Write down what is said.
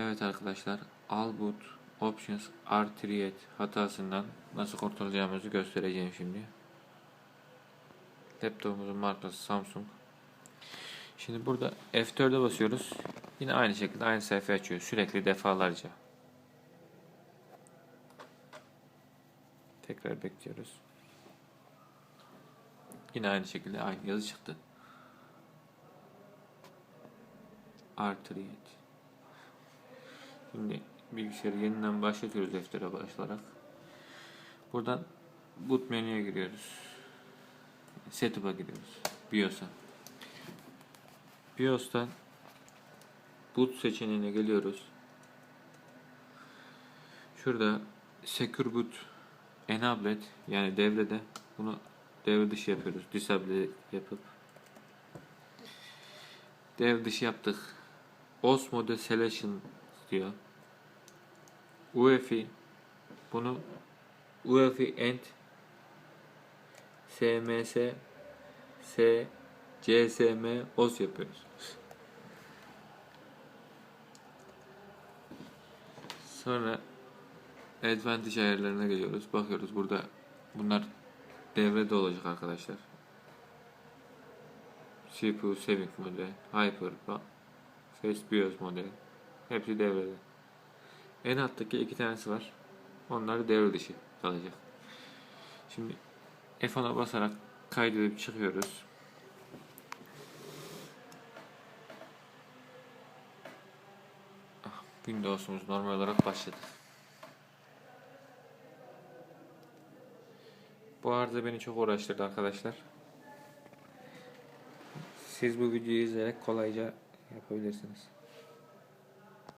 Evet arkadaşlar, Albut Options Artriyet hatasından nasıl kurtulacağımızı göstereceğim şimdi. Laptopumuzun markası Samsung. Şimdi burada F4'e basıyoruz. Yine aynı şekilde aynı sayfa açıyor. Sürekli defalarca. Tekrar bekliyoruz. Yine aynı şekilde aynı yazı çıktı. Artriyet. Şimdi bilgisayarı yeniden başlatıyoruz deftere başlayarak. Buradan boot menüye giriyoruz. Setup'a giriyoruz. BIOS'a. BIOS'tan boot seçeneğine geliyoruz. Şurada Secure Boot Enabled yani devrede bunu devre dışı yapıyoruz. Disable yapıp devre dışı yaptık. OS Mode Selection diyor. UEFI bunu UEFI End SMS S CSM OS yapıyoruz. Sonra Advantage ayarlarına geliyoruz. Bakıyoruz burada bunlar devrede olacak arkadaşlar. CPU Saving Mode, Hyper, Face BIOS modeli. Hepsi devrede. En alttaki iki tanesi var. Onlar devre dışı kalacak. Şimdi F10'a basarak kaydedip çıkıyoruz. Ah, Windows'umuz normal olarak başladı. Bu arada beni çok uğraştırdı arkadaşlar. Siz bu videoyu izleyerek kolayca yapabilirsiniz.